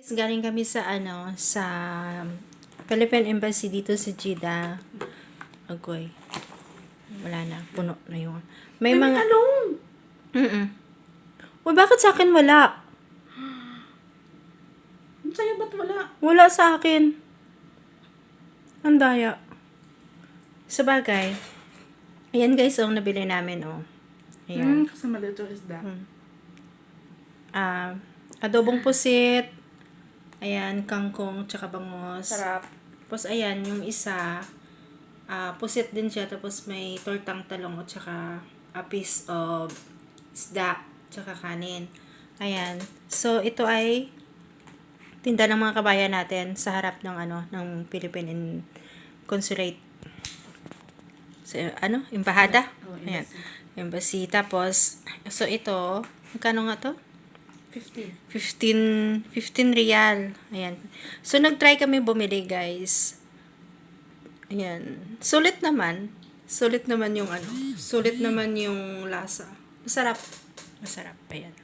Guys, Galing kami sa ano, sa Philippine Embassy dito sa Jeddah. Agoy. Wala na, puno na yung. May mga Talong! Mm. Uy, bakit sa akin wala? Sa'yo ba't wala? Wala sa akin. Ang daya. Sa bagay. Ayan guys, ang nabili namin, oh. Ayan. Hmm, kasama dito isda. Ah, adobong pusit. Ayan, kangkong, tsaka bangos. Sarap. Tapos ayan, yung isa, ah pusit din siya. Tapos may tortang talong at tsaka a piece of isda, tsaka kanin. Ayan. So, ito ay tinda ng mga kabayan natin sa harap ng ano, ng Philippine in- Consulate. So, ano? Embahada? Oh, Ayan. Embassy. Tapos, so ito, magkano nga to? 15. 15, 15 real. Ayan. So, nag-try kami bumili, guys. Ayan. Sulit naman. Sulit naman yung ano. Sulit naman yung lasa. Masarap. Masarap. Ayan.